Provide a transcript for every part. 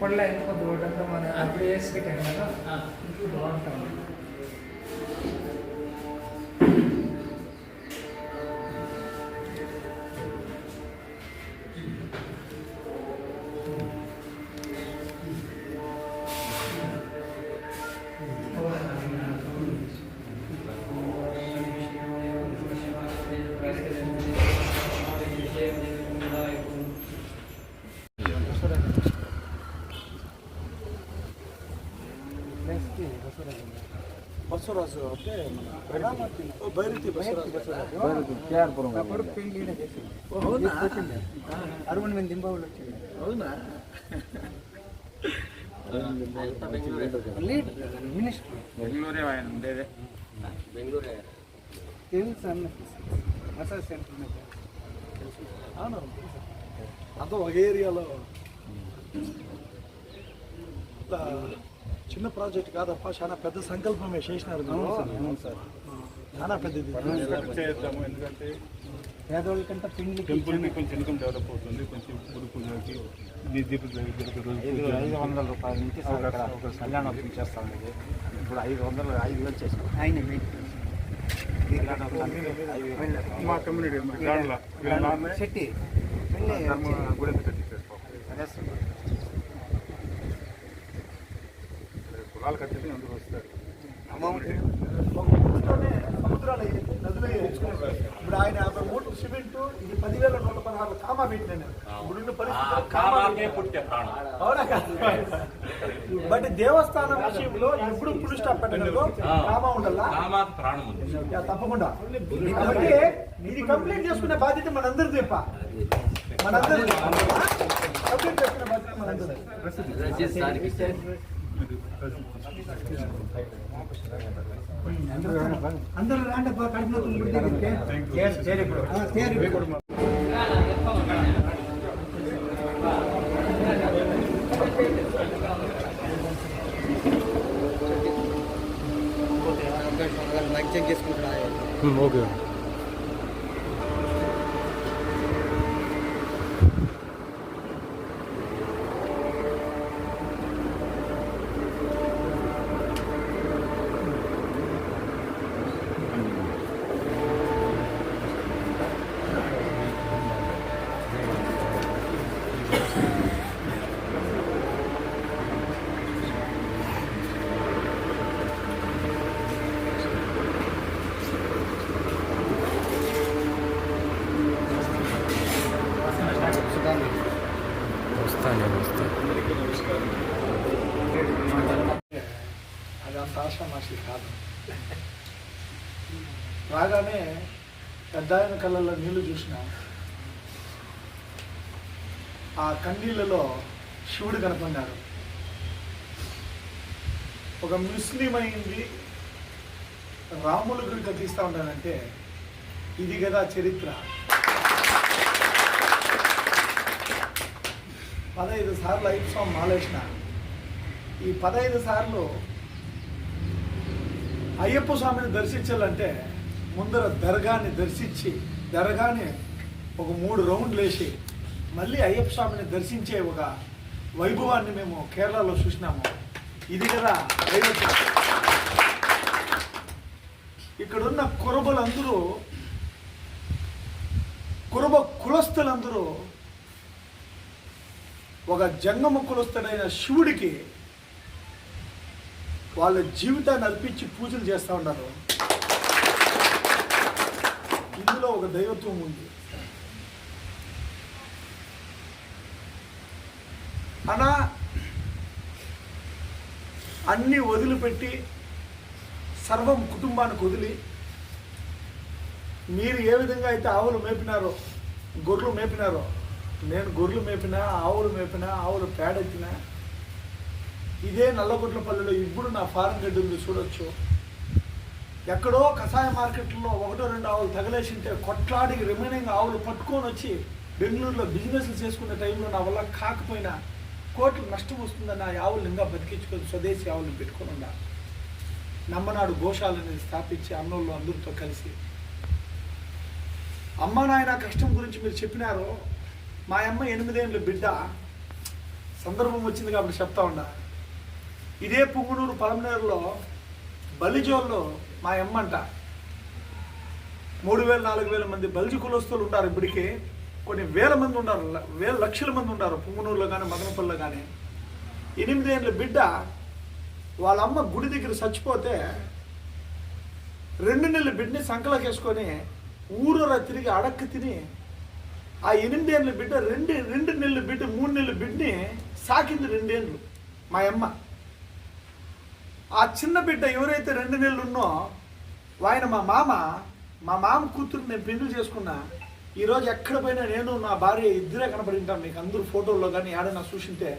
కొప్పళ్ళ ఎందుకో దూడంతో మన అప్పుడు పెట్టాను కదా బాగుంటాం ಜಾಸ್ತಿ ಬಸವರಾಜು ಅವ್ರಿಗೆ ಬೈರತಿ. ಬಸವರಾಜು ಅರವಣ ಮಂದಿ ದಿಂಬಾವಳ ಹೌದಾ? ಮಿನಿಸ್ಟ್ರಿ. ಬೆಂಗಳೂರೇ ಇದೆ. ಬೆಂಗಳೂರೇ. ಕೆಲಸ ಹೊಸ ಸೆಂಟ್ರ್ ಅವನು ಅದು ಏರಿಯಲ್ಲ చిన్న ప్రాజెక్ట్ కాదప్ప చాలా పెద్ద సంకల్పమే చేసినారు. చాలా పెద్దది. చేద్దాము ఎందుకంటే పేదోళ్ళకంటే పిండి టెంపుల్కి కొంచెం ఇన్కమ్ డెవలప్ అవుతుంది కొంచెం గురు పూజలకి దీప ఐదు వందల రూపాయల నుంచి సార్ ఇక్కడ కళ్యాణోత్సవం చేస్తాం ఇది ఇప్పుడు ఐదు వందలు ఐదు వేలు ఆయన మా కమ్యూనిటీ శెట్టి. గుడి కట్టి చేసుకో అదే సార్. కులాలు కట్టి అందుకు వస్తారు. ఇప్పుడు ఆయన యాభై మూటలు సిమెంట్ ఇది పదివేల నూట పదహారు కామా పెట్టినాను? బట్ దేవస్థానం విషయంలో ఎప్పుడు పులి స్టాప్ పెట్టగలరు? కామా ఉండాలా? తప్పకుండా. కాబట్టి ఇది కంప్లీట్ చేసుకునే బాధ్యత మనందరిది తప్ప మనందరిది. కంప్లీట్ చేసుకునే బాధ్యత మనందరిది. అందరూ రాండి అబ్బా, కడుపు నొప్పులు అది కాదు. రాగానే పెద్ద ఆయన కళ్ళల్లో నీళ్ళు చూసిన ఆ కన్నీళ్ళలో శివుడు కనపడ్డాడు. ఒక ముస్లిం అయింది రాముల గుడికి తీస్తూ ఉంటానంటే ఇది కదా చరిత్ర. పదహైదు సార్లు ఐదు స్వామి మాలేసిన ఈ పదహైదు సార్లు అయ్యప్ప స్వామిని దర్శించాలంటే ముందర దర్గాని దర్శించి దర్గాని ఒక మూడు రౌండ్లు వేసి మళ్ళీ అయ్యప్ప స్వామిని దర్శించే ఒక వైభవాన్ని మేము కేరళలో చూసినాము ఇది కదా దైవత్వం. ఇక్కడున్న కురబలందరూ కురబ కులస్తులందరూ ఒక జంగమ కులస్తుడైన శివుడికి వాళ్ళ జీవితాన్ని అర్పించి పూజలు చేస్తూ ఉన్నారు. ఇందులో ఒక దైవత్వం ఉంది. అలా అన్ని వదిలిపెట్టి సర్వం కుటుంబానికి వదిలి మీరు ఏ విధంగా అయితే ఆవులు మేపినారో గొర్రెలు మేపినారో నేను గొర్రెలు మేపినా ఆవులు మేపినా ఆవులు పేడెత్తినా ఇదే నల్లగొట్లపల్లిలో ఇప్పుడు నా ఫారం గడ్డి ఉంది చూడొచ్చు. ఎక్కడో కషాయ మార్కెట్లో ఒకటో రెండు ఆవులు తగలేసింటే కొట్లాడి రిమైనింగ్ ఆవులు పట్టుకొని వచ్చి బెంగళూరులో బిజినెస్లు చేసుకునే టైంలో నా వల్ల కాకపోయినా కోట్లు నష్టం వస్తుందని ఆ ఆవులు ఇంకా బతికించుకొని స్వదేశీ ఆవులను పెట్టుకొని ఉన్నా. నమ్మనాడు గోశాలని స్థాపించి అన్నోళ్ళు అందరితో కలిసి. అమ్మ నాయన కష్టం గురించి మీరు చెప్పినారు మా అమ్మ ఎనిమిదేళ్ళ బిడ్డ. సందర్భం వచ్చింది కాబట్టి చెప్తా ఉన్నా. ఇదే పుంగునూరు పలమనేరులో బలిజోల్లో మా ఎమ్మంట మూడు వేల నాలుగు వేల మంది బలిజి కులస్తులు ఉంటారు ఇప్పటికే. కొన్ని వేల మంది ఉన్నారు ల- వేల లక్షల మంది ఉన్నారు పుంగునూరులో కానీ మదనపల్లిలో కానీ ఎనిమిదేళ్ళ బిడ్డ వాళ్ళ అమ్మ గుడి దగ్గర చచ్చిపోతే రెండు నెలల బిడ్డని సంకలకేసుకొని ఊరూర తిరిగి అడక్కి తిని ఆ ఎనిమిదేళ్ళ బిడ్డ రెండు రెండు నెలల బిడ్డ మూడు నెలల బిడ్డని సాకింది రెండేళ్ళు మా అమ్మ. ఆ చిన్న బిడ్డ ఎవరైతే రెండు నెలలు ఉన్నో ఆయన మా మామ మా మామ కూతురు నేను పెళ్ళి చేసుకున్నా ఈరోజు ఎక్కడ పోయినా నేను నా భార్య ఇద్దరే కనపడి ఉంటాం మీకు అందరూ ఫోటోల్లో కానీ ఏడైనా చూసింటే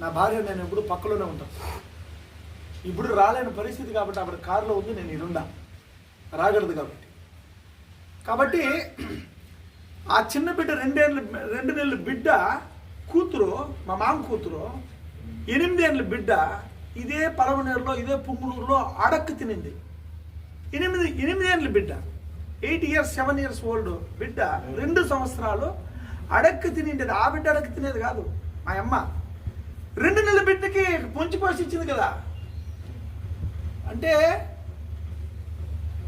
నా భార్య నేను ఎప్పుడు పక్కలోనే ఉంటాను ఇప్పుడు రాలేని పరిస్థితి కాబట్టి అప్పుడు కారులో ఉంది నేను ఇరుండా. రాగలదు కాబట్టి. కాబట్టి ఆ చిన్న బిడ్డ రెండేళ్ళు రెండు నెలల బిడ్డ కూతురు మా మామ కూతురు ఎనిమిదేళ్ళ బిడ్డ ఇదే పలమనేరులో ఇదే పుంగునూరులో అడక్కు తినింది. ఎనిమిది ఎనిమిదేళ్ళ బిడ్డ? Eight years seven years old బిడ్డ రెండు సంవత్సరాలు అడక్కు తినిండేది. ఆ బిడ్డ అడక్కు తినేది కాదు మా అమ్మ. రెండు నెలల బిడ్డకి పొంచి పోసి ఇచ్చింది కదా. అంటే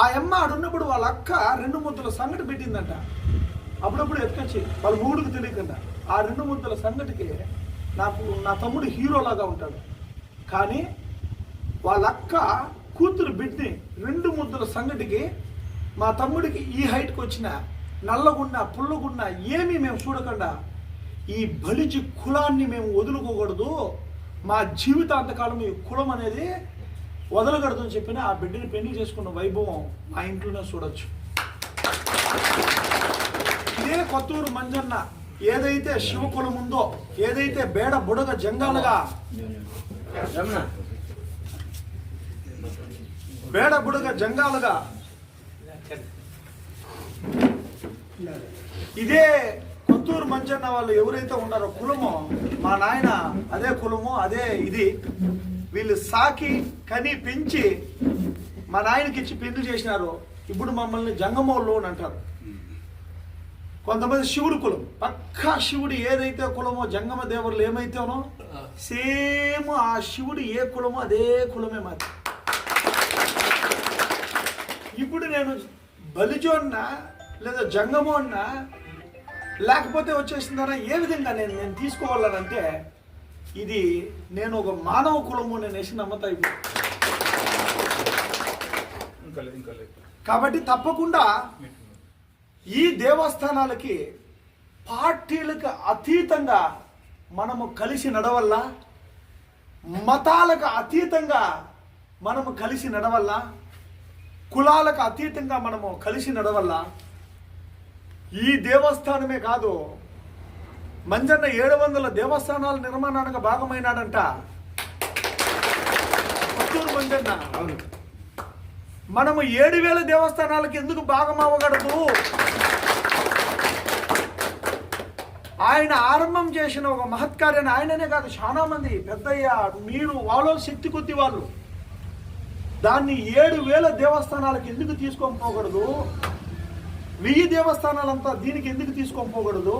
ఆ అమ్మ ఆడున్నప్పుడు వాళ్ళ అక్క రెండు ముద్దల సంగటి పెట్టిందంట. అప్పుడప్పుడు ఎత్తుకొచ్చి వాళ్ళ మూడుకు తెలియకుండా ఆ రెండు ముద్దల సంగటికి నాకు నా తమ్ముడు హీరోలాగా ఉంటాడు. కానీ వాళ్ళ అక్క కూతురు బిడ్డని రెండు ముద్దల సంగటికి మా తమ్ముడికి ఈ హైట్కి వచ్చిన నల్లగున్న పుల్లగున్న ఏమీ మేము చూడకుండా ఈ బలిజి కులాన్ని మేము వదులుకోకూడదు. మా జీవితాంతకాలం ఈ కులం అనేది వదలకూడదు అని చెప్పిన ఆ బిడ్డని పెళ్ళి చేసుకున్న వైభవం మా ఇంట్లోనే చూడొచ్చు. ఇదే కొత్తూరు మంజన్న ఏదైతే శివకులం ఉందో ఏదైతే బేడ బుడగ జంగాలుగా బేడ బుడగ జంగాలుగా ఇదే కొత్తూరు మంజన్న వాళ్ళు ఎవరైతే ఉన్నారో కులమో మా నాయన అదే కులము అదే ఇది వీళ్ళు సాకి కని పెంచి మా నాయనకి ఇచ్చి పెళ్ళి చేసినారు. ఇప్పుడు మమ్మల్ని జంగమోళ్ళు అని అంటారు. కొంతమంది శివుడు కులం. పక్కా శివుడు ఏదైతే కులమో జంగమ దేవుళ్ళు ఏమైతేనో సేమ్ ఆ శివుడు ఏ కులమో అదే కులమే మాది. ఇప్పుడు నేను బలిజోన్న లేదా జంగమోన్న లేకపోతే వచ్చేసిందనా ఏ విధంగా నేను నేను తీసుకోవాలనంటే ఇది నేను ఒక మానవ కులము నేను వేసి నమ్మతా ఇప్పుడు. కాబట్టి తప్పకుండా ఈ దేవస్థానాలకి పార్టీలకు అతీతంగా మనము కలిసి నడవల్ల? మతాలకు అతీతంగా మనము కలిసి నడవల్ల? కులాలకు అతీతంగా మనము కలిసి నడవల్ల? ఈ దేవస్థానమే కాదు మంజన్న ఏడు వందల దేవస్థానాల నిర్మాణానికి భాగమైనాడంట. పుత్తూరు మంజన్న. మనము ఏడు వేల దేవస్థానాలకు ఎందుకు భాగం అవ్వగలదు ఆయన ఆరంభం చేసిన ఒక మహత్కార్యాన్ని ఆయననే కాదు చాలా మంది పెద్దయ్య మీరు వాళ్ళ శక్తి కొద్ది వాళ్ళు. దాన్ని ఏడు వేల దేవస్థానాలకు ఎందుకు తీసుకొని పోకూడదు? వెయ్యి దేవస్థానాలంతా దీనికి ఎందుకు తీసుకొని పోకూడదు?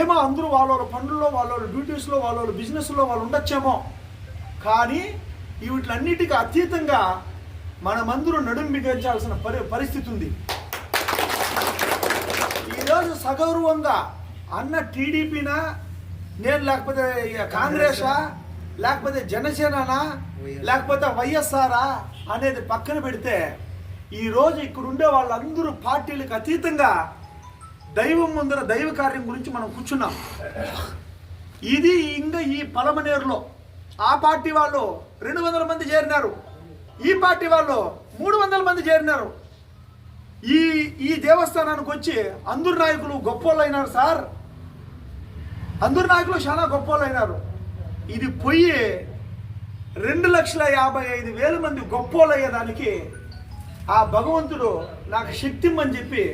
ఏమో అందరూ వాళ్ళ పనుల్లో వాళ్ళ డ్యూటీస్లో వాళ్ళ బిజినెస్లో వాళ్ళు ఉండొచ్చేమో. కానీ వీటిలన్నిటికీ అతీతంగా మనమందరూ నడుం బిగించాల్సిన పరి పరిస్థితి ఉంది. ఈరోజు సగౌరవంగా అన్న టీడీపీనా నేను లేకపోతే కాంగ్రెసా లేకపోతే జనసేననా లేకపోతే వైఎస్ఆరా అనేది పక్కన పెడితే ఈరోజు ఇక్కడ ఉండే వాళ్ళందరూ పార్టీలకు అతీతంగా దైవం ముందర దైవ కార్యం గురించి మనం కూర్చున్నాం. ఇది ఇంకా ఈ పలమనేరులో ఆ పార్టీ వాళ్ళు రెండు వందల మంది చేరినారు. ఈ పార్టీ వాళ్ళు మూడు వందల మంది చేరినారు. ఈ ఈ దేవస్థానానికి వచ్చి అందరు నాయకులు గొప్పోళ్ళు అయినారు సార్. అందరు నాయకులు చాలా గొప్పోళ్ళు అయినారు ఇది పోయి రెండు లక్షల యాభై ఐదు వేల మంది గొప్పోళ్ళు అయ్యేదానికి ఆ భగవంతుడు నాకు శక్తి ఇమ్మని చెప్పి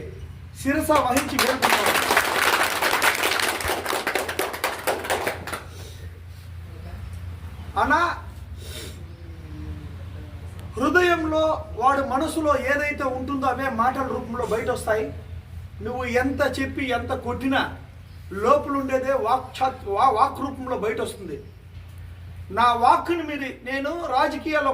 శిరస వహించి వేడుకున్నాను అనా హృదయంలో వాడు మనసులో ఏదైతే ఉంటుందో అవే మాటల రూపంలో బయట వస్తాయి నువ్వు ఎంత చెప్పి ఎంత కొట్టినా లోపలుండేదే వాక్ వా వాక్ రూపంలో బయట వస్తుంది నా వాక్ని మీద నేను రాజకీయాల్లో